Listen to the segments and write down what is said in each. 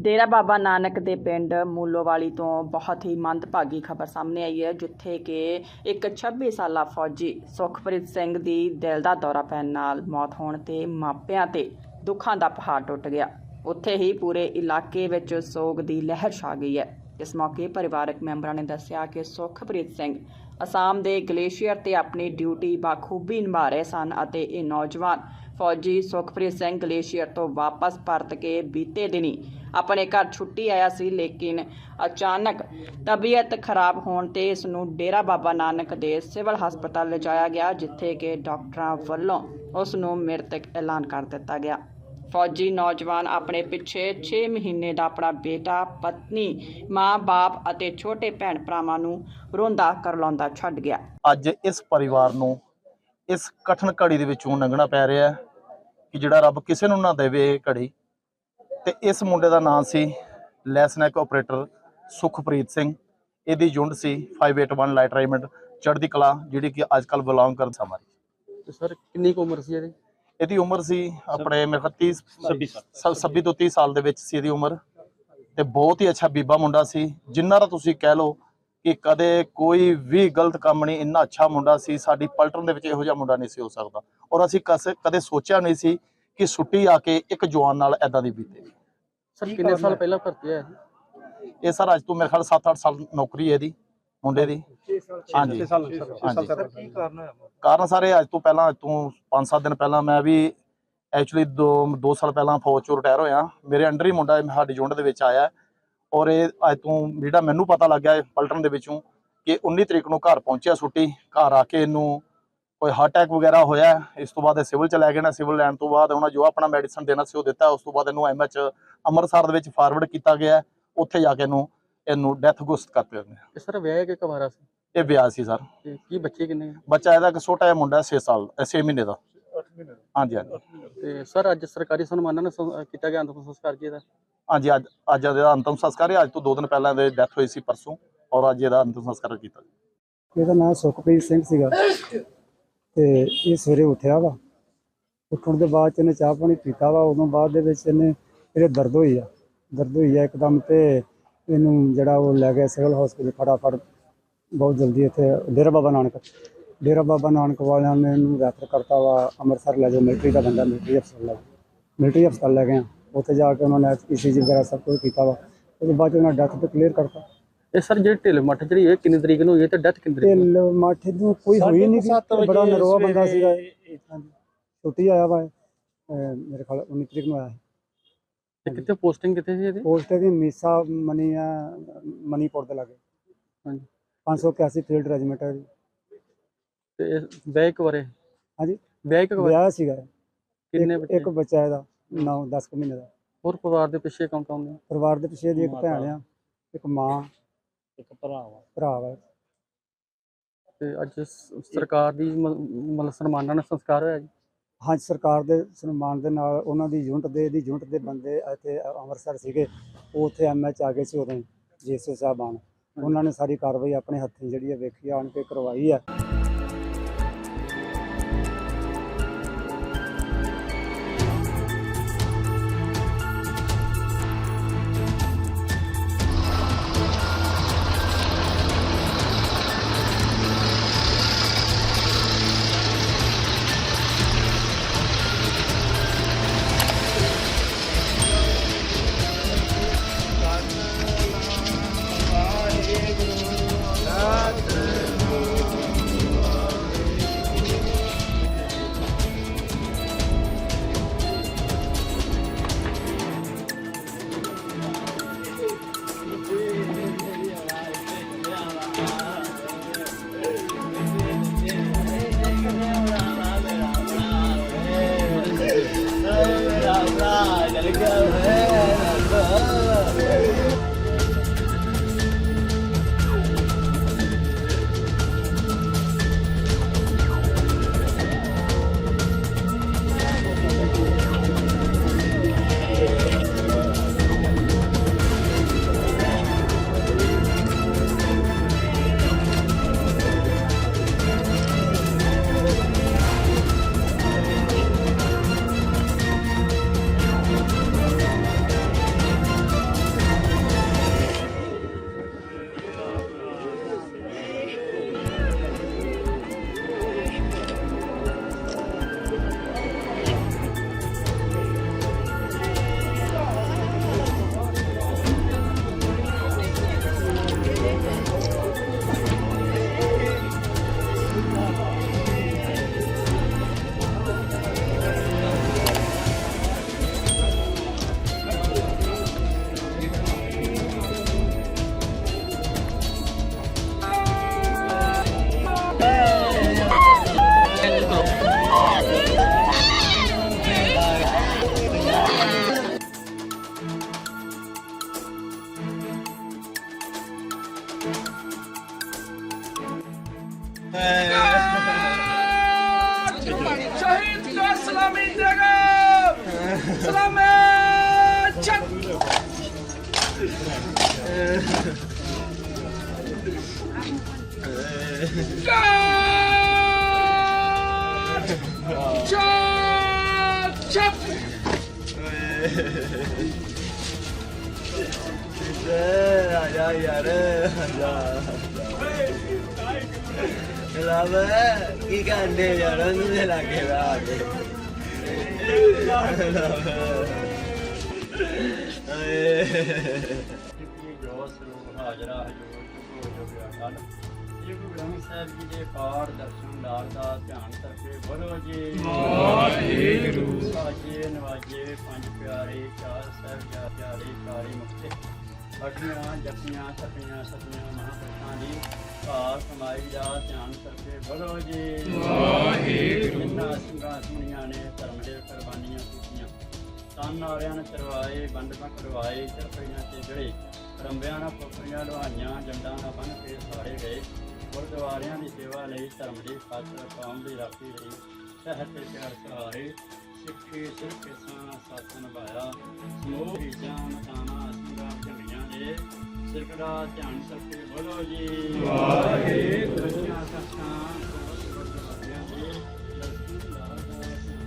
ਡੇਰਾ ਬਾਬਾ ਨਾਨਕ ਦੇ ਪਿੰਡ ਮੂਲੋਵਾਲੀ ਤੋਂ ਬਹੁਤ ਹੀ ਮੰਦਭਾਗੀ ਖਬਰ ਸਾਹਮਣੇ ਆਈ ਹੈ, ਜਿੱਥੇ ਕਿ ਇੱਕ 26 ਸਾਲਾ ਫੌਜੀ ਸੁਖਪ੍ਰੀਤ ਸਿੰਘ ਦੀ ਦਿਲ ਦਾ ਦੌਰਾ ਪੈਣ ਨਾਲ ਮੌਤ ਹੋਣ ਤੇ ਮਾਪਿਆਂ ਤੇ ਦੁੱਖਾਂ ਦਾ ਪਹਾੜ ਟੁੱਟ ਗਿਆ। ਉੱਥੇ ਹੀ ਪੂਰੇ ਇਲਾਕੇ ਵਿੱਚ ਸੋਗ ਦੀ ਲਹਿਰ ਛਾ ਗਈ ਹੈ। ਇਸ ਮੌਕੇ ਪਰਿਵਾਰਕ ਮੈਂਬਰਾਂ ਨੇ ਦੱਸਿਆ ਕਿ ਸੁਖਪ੍ਰੀਤ ਸਿੰਘ ਅਸਾਮ ਦੇ ਗਲੇਸ਼ੀਅਰ ਤੇ ਆਪਣੀ ਡਿਊਟੀ ਬਾਖੂਬੀ ਨਿਭਾ ਰਹੇ ਸਨ ਅਤੇ ਇਹ ਨੌਜਵਾਨ ਫੌਜੀ ਸੁਖਪ੍ਰੀਤ ਸਿੰਘ ਗਲੇਸ਼ੀਅਰ ਤੋਂ ਵਾਪਸ ਪਰਤ ਕੇ ਬੀਤੇ ਦਿਨੀ ਆਪਣੇ ਘਰ ਛੁੱਟੀ ਆਇਆ ਸੀ, ਲੇਕਿਨ ਅਚਾਨਕ ਤਬੀਅਤ ਖਰਾਬ ਹੋਣ ਤੇ ਇਸ ਨੂੰ ਡੇਰਾ ਬਾਬਾ ਨਾਨਕ ਦੇ ਸਿਵਲ ਹਸਪਤਾਲ ਲਿਜਾਇਆ ਗਿਆ, ਜਿੱਥੇ ਕਿ ਡਾਕਟਰਾਂ ਵੱਲੋਂ ਉਸ ਨੂੰ ਮ੍ਰਿਤਕ ਐਲਾਨ ਕਰ ਦਿੱਤਾ ਗਿਆ। ਫੌਜੀ ਨੌਜਵਾਨ ਆਪਣੇ ਪਿੱਛੇ 6 ਮਹੀਨੇ ਦਾ ਆਪਣਾ ਬੇਟਾ, ਪਤਨੀ ਮਾਂ-ਬਾਪ ਅਤੇ ਛੋਟੇ ਭੈਣ ਭਰਾਵਾਂ ਨੂੰ ਰੋਂਦਾ ਕਰਲਾਉਂਦਾ ਛੱਡ ਗਿਆ। ਅੱਜ ਇਸ ਪਰਿਵਾਰ ਨੂੰ ਇਸ ਕਠਨ ਘੜੀ ਦੇ ਵਿੱਚੋਂ ਲੰਘਣਾ ਪੈ ਰਿਹਾ ਹੈ ਕਿ ਜਿਹੜਾ ਰੱਬ ਕਿਸੇ ਨੂੰ ਨਾ ਦੇਵੇ ਇਹ ਘੜੀ। ਤੇ ਇਸ ਮੁੰਡੇ ਦਾ ਨਾਮ ਸੀ ਲੈਸਨੈਕ ਆਪਰੇਟਰ ਸੁਖਪ੍ਰੀਤ ਸਿੰਘ। ਇਹਦੀ ਯੂਨਿਟ ਸੀ 581 ਲਾਈਟ ਰੇਮੰਡ ਚੜ੍ਹਦੀ ਕਲਾ ਜਿਹੜੀ ਕਿ ਅੱਜ ਕੱਲ ਬਿਲੋਂਗ ਕਰ ਸਮਾਰੀ ਤੇ ਸਰ ਕਿੰਨੀ ਕੁ ਉਮਰ ਸੀ ਇਹਦੀ? ਇਹਦੀ ਉਮਰ ਸੀ ਆਪਣੇ ਮੇਰੇ ਖਿਆਲ 30 26 ਤੋਂ 30 ਸਾਲ ਦੇ ਵਿੱਚ ਸੀ ਇਹਦੀ ਉਮਰ। ਤੇ ਬਹੁਤ ਹੀ ਅੱਛਾ ਬੀਬਾ ਮੁੰਡਾ ਸੀ। ਜਿੰਨਾ ਦਾ ਤੁਸੀਂ ਕਹਿ ਲਓ ਕਿ ਕਦੇ ਕੋਈ ਵੀ ਗਲਤ ਕੰਮ ਨਹੀਂ ਇੰਨਾ ਅੱਛਾ ਮੁੰਡਾ ਸੀ। ਸਾਡੀ ਪਲਟਨ ਦੇ ਵਿੱਚ ਇਹੋ ਜਿਹਾ ਮੁੰਡਾ ਨਹੀਂ ਸੀ ਹੋ ਸਕਦਾ। ਔਰ ਅਸੀਂ ਕਸ- ਕਦੇ ਸੋਚਿਆ ਨਹੀਂ ਸੀ ਕਿ ਛੁੱਟੀ ਆ ਕੇ ਇੱਕ ਜਵਾਨ ਨਾਲ ਐਦਾਂ ਦੀ ਬੀਤੇ। ਸਰ ਕਿੰਨੇ ਸਾਲ ਪਹਿਲਾਂ ਭਰਤੀ ਹੋਇਆ ਸੀ ਇਹ ਸਰ ਅੱਜ ਤੋਂ ਮੇਰੇ ਖਿਆਲ 7-8 ਸਾਲ ਨੌਕਰੀ ਹੈ ਇਹਦੀ ਮੁੰਡੇ ਦੀ। ਹਾਂਜੀ। ਹਾਂਜੀ। ਕਾਰਨ ਸਾਰੇ ਅੱਜ ਤੋਂ ਪਹਿਲਾਂ ਅੱਜ ਤੋਂ 5-7 ਦਿਨ ਪਹਿਲਾਂ ਮੈਂ ਵੀ ਐਕਚੁਅਲੀ 2 2 ਸਾਲ ਪਹਿਲਾਂ ਫੌਜ ਚੋਂ ਰਿਟਾਇਰ ਹੋਇਆ। ਮੇਰੇ ਅੰਡਰ ਹੀ ਮੁੰਡਾ ਸਾਡੀ ਯੂਨਿਟ ਦੇ ਵਿੱਚ ਆਇਆ। ਔਰ ਇਹ ਅੱਜ ਤੋਂ ਜਿਹੜਾ ਮੈਨੂੰ ਪਤਾ ਲੱਗਿਆ ਇਹ ਪਲਟਨ ਦੇ ਵਿੱਚੋਂ ਕਿ 19 ਤਰੀਕ ਨੂੰ ਘਰ ਪਹੁੰਚਿਆ ਛੁੱਟੀ ਘਰ ਆ ਕੇ ਇਹਨੂੰ ਕੋਈ ਹਾਰਟ ਅਟੈਕ ਵਗੈਰਾ ਹੋਇਆ ਇਸ ਤੋਂ ਬਾਅਦ ਇਹ ਸਿਵਲ ਚ ਲੈ ਗਏ ਨਾ ਸਿਵਲ ਲੈਣ ਤੋਂ ਬਾਅਦ ਉਹਨਾਂ ਜੋ ਆਪਣਾ ਮੈਡੀਸਨ ਦੇਣਾ ਸੀ ਉਹ ਦਿੱਤਾ ਉਸ ਤੋਂ ਬਾਅਦ ਇਹਨੂੰ ਐਮਐਚ ਅੰਮ੍ਰਿਤਸਰ ਦੇ ਵਿੱਚ ਫਾਰਵਰਡ ਕੀਤਾ ਗਿਆ ਉੱਥੇ ਜਾ ਕੇ ਇਹਨੂੰ ਇਹਨੂੰ ਡੈਥ ਗੁਸਤ ਕਰ ਦਿੱਤੇ ਤੇ ਸਰ ਵਿਆਹ ਕੇ ਕਵਾਰਾ ਸੀ? ਇਹ ਵਿਆਹ ਸੀ ਸਰ। ਕੀ ਬੱਚੇ ਕਿੰਨੇ ਆ? ਬੱਚਾ ਇਹਦਾ ਇੱਕ ਛੋਟਾ ਜਿਹਾ ਮੁੰਡਾ 6 ਸਾਲ 6 ਮਹੀਨੇ ਦਾ। ਹਾਂਜੀ ਹਾਂਜੀ। ਤੇ ਸਰ ਅੱਜ ਸਰਕਾਰੀ ਸਨਮਾਨਾਂ ਨਾਲ ਕੀਤਾ ਗਿਆ ਅੰਤਿਮ ਸੰਸਕਾਰ ਕੀ ਇਹਦਾ? ਹਾਂਜੀ ਅੱਜ ਅੱਜ ਇਹਦਾ ਅੰਤਮ ਸੰਸਕਾਰ ਹੈ ਅੱਜ ਤੋਂ 2 ਦਿਨ ਪਹਿਲਾਂ ਇਹਦੀ ਡੈਥ ਹੋਈ ਸੀ ਪਰਸੋਂ ਔਰ ਅੱਜ ਇਹਦਾ ਅੰਤਮ ਸੰਸਕਾਰ ਕੀਤਾ ਇਹਦਾ ਨਾਮ ਸੁਖਪ੍ਰੀਤ ਸਿੰਘ ਸੀਗਾ। ਤੇ ਇਹ ਸਵੇਰੇ ਉੱਠਿਆ ਵਾ। ਉੱਠਣ ਦੇ ਬਾਅਦ 'ਚ ਇਹਨੇ ਚਾਹ ਪਾਣੀ ਪੀਤਾ ਵਾ। ਉਦੋਂ ਬਾਅਦ ਦੇ ਵਿੱਚ ਇਹਨੇ, ਇਹਦੇ ਦਰਦ ਹੋਈ ਆ। ਦਰਦ ਹੋਈ ਆ ਇੱਕਦਮ ਤੇ ਇਹਨੂੰ ਜਿਹੜਾ ਉਹ ਲੈ ਗਿਆ ਸਿਵਲ ਹਸਪੀਟਲ ਫਟਾਫਟ। ਬਹੁਤ ਜਲਦੀ ਇੱਥੇ ਡੇਰਾ ਬਾਬਾ ਨਾਨਕ, ਡੇਰਾ ਬਾਬਾ ਨਾਨਕ ਵਾਲਿਆਂ ਨੇ ਇਹਨੂੰ ਰੈਫਰ ਕਰਤਾ ਵਾ। ਅੰਮ੍ਰਿਤਸਰ ਲੈ ਜਾਓ, ਮਿਲਟਰੀ ਦਾ ਬੰਦਾ ਮਿਲਟਰੀ ਹਸਪਤਾਲ ਲੈ ਮਿਲਟਰੀ ਹਸਪਤਾਲ ਲੈ ਗਏ ਉੱਥੇ ਜਾ ਕੇ ਉਹਨਾਂ ਨੇ ਈਸੀਜੀ ਵਗੈਰਾ ਸਭ ਕੁਝ ਕੀਤਾ ਵਾ। ਉਹਦੇ ਬਾਅਦ 'ਚ ਉਹਨਾਂ ਡੈਥ ਤੇ ਕਲੀਅਰ ਕਰਤਾ। ਇਹ ਸਰ ਜਿਹੜੀ ਢਿੱਲ ਮੱਠ ਜਿਹੜੀ ਇਹ ਕਿੰਨੀ ਤਰੀਕ ਨੂੰ ਹੋਈ ਹੈ ਤੇ ਡੈਥ ਕਿੰਨੀ ਤਰੀਕ ਨੂੰ? ਢਿੱਲ ਮਾਠੇ ਨੂੰ ਕੋਈ ਹੋਈ ਨਹੀਂ ਸੀ ਬੜਾ ਨਰੋਆ ਬੰਦਾ ਸੀਗਾ ਇਹ। ਹਾਂਜੀ ਛੁੱਟੀ ਆਇਆ ਵਾ ਇਹ। ਅਹ ਮੇਰੇ ਖਿਆਲ 19 ਤਰੀਕ ਨੂੰ ਆਇਆ ਸੀ। ਤੇ ਕਿੱਥੇ ਪੋਸਟਿੰਗ ਕਿੱਥੇ ਸੀ ਇਹਦੀ ਪੋਸਟ ਦੀ ਮੀਸਾ ਮਨੀ ਆ ਮਨੀਪੁਰ ਦੇ ਲਾਗੇ ਹਾਂਜੀ 581 ਫੀਲਡ ਰੈਜੀਮੈਂਟ ਹੈ ਜੀ। ਤੇ ਇਹ ਵਿਆਹ ਕਵਾਰੇ ਹਾਂਜੀ ਵਿਆਹ ਕਵਾਰੇ ਵਿਆਹ ਸੀਗਾ। ਕਿੰਨੇ ਇੱਕ- ਬੱਚੇ ਇੱਕ ਬੱਚਾ ਇਹਦਾ 9 10 ਕੁ ਮਹੀਨੇ ਦਾ ਹੋਰ ਪਰਿਵਾਰ ਦੇ ਪਿੱਛੇ ਕੌਣ ਕੌਣ ਨੇ ਪਰਿਵਾਰ ਦੇ ਪਿੱਛੇ ਦੀ ਇੱਕ ਭੈਣ ਆ ਇੱਕ ਮਾਂ ਇੱਕ ਭਰਾ ਵਾ ਭਰਾ ਵਾ ਤੇ ਅੱਜ ਸ- ਸਰਕਾਰ ਦੀ ਮ- ਮਤਲਬ ਸਨਮਾਨਾਂ ਨਾਲ ਸੰਸਕਾਰ ਹੋਇਆ ਜੀ? ਹਾਂਜੀ ਸਰਕਾਰ ਦੇ ਸਨਮਾਨ ਦੇ ਨਾਲ ਉਹਨਾਂ ਦੀ ਯੂਨਿਟ ਦੇ ਦੀ ਯੂਨਿਟ ਦੇ ਬੰਦੇ ਇੱਥੇ ਅੰਮ੍ਰਿਤਸਰ ਸੀਗੇ। ਉਹ ਉੱਥੇ ਐਮਐਚ ਆ ਗਏ ਸੀ ਉਦੋਂ ਜੀਐਸਓ ਸਾਹਿਬਾਨ। ਉਹਨਾਂ ਨੇ ਸਾਰੀ ਕਾਰਵਾਈ ਆਪਣੇ ਹੱਥੀਂ ਜਿਹੜੀ ਹੈ ਵੇਖੀ ਆਣ ਕੇ ਕਰਵਾਈ ਹੈ। Yeah. Şehitler selamı indirim. Selamet çak. Çat! Çat! Güzel, ay ay ay ay. ਲਾਵ ਕੀ ਕਰਦੇ ਯਾਰ ਉਹਨੂੰ ਦੇ ਲਾਗੇ ਵਾ ਆ ਕੇ। ਜੋ ਸਰੂਪ ਹਾਜ਼ਰਾ ਹਜੂਰ ਹੋ ਜੋ ਗਿਆ ਕੱਲ ਇਹ ਗੁਰੂ ਗ੍ਰੰਥ ਸਾਹਿਬ ਜੀ ਦੇ ਪਾਠ ਦਰਸ਼ਨ ਲਾਲ ਦਾ ਧਿਆਨ ਕਰਕੇ ਬੋਲੋ ਜੀ ਵਾਹਿਗੁਰੂ। ਸਾਜੇ ਨਵਾਜੇ ਪੰਜ ਪਿਆਰੇ ਚਾਰ ਸਾਹਿਬ ਜਾ ਪਿਆਰੇ ਚਾਰੇ ਮੁਕਤੇ ਅਠੀਆਂ ਜਪੀਆਂ ਸਤੀਆਂ ਸਤੀਆਂ ਮਹਾਂਪੁਰਖਾਂ ਦੀ ਭਾਰ ਕਮਾਈ ਦਾ ਧਿਆਨ ਕਰਕੇ ਬੋਲੋ ਜੀ। ਵਾਹਿਗੁਰੂ। ਜਿਨ੍ਹਾਂ ਸਿੰਘਾਂ ਸੁਣੀਆਂ ਨੇ ਧਰਮ ਦੇ ਕੁਰਬਾਨੀਆਂ ਕੀਤੀਆਂ। ਤਨ ਨਾਰਿਆਂ ਨੇ ਚਰਵਾਏ ਬੰਦਕਾਂ ਕਰਵਾਏ ਚਰਪਈਆਂ ਤੇ ਜੜੇ ਰੰਬਿਆਂ ਨਾਲ ਪੋਪਰੀਆਂ ਲੁਹਾਈਆਂ ਜੰਡਾਂ ਨਾਲ ਬੰਨ ਕੇ ਸਾਰੇ ਗਏ। ਗੁਰਦੁਆਰਿਆਂ ਦੀ ਸੇਵਾ ਲਈ ਧਰਮ ਦੀ ਖਾਤਰ ਕੌਮ ਦੀ ਰਾਖੀ ਲਈ ਸਹਿਤ ਤੇ ਪਿਆਰ ਸਹਾਰੇ ਸਿੱਖੀ ਸਿਰ ਕਿਸਾਨ ਸਾਥ ਨਿਭਾਇਆ। ਸਮੂਹ ਝੰਡੀਆਂ ਦੇ ਸਿਰਕ ਦਾ ਧਿਆਨ ਕਰਕੇ ਬੋਲੋ ਜੀ। ਵਾਹਿਗੁਰੂ। ਸੱਚਾਂ ਗੁਰਦੁਆਰਿਆਂ ਦੇ ਦਰਸ਼ਨ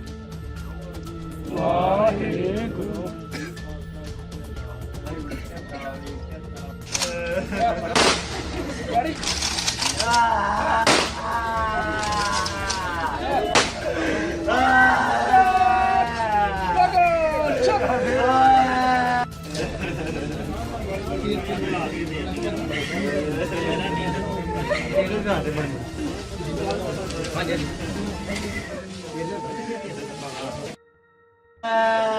ਲਾਲ ਦਾ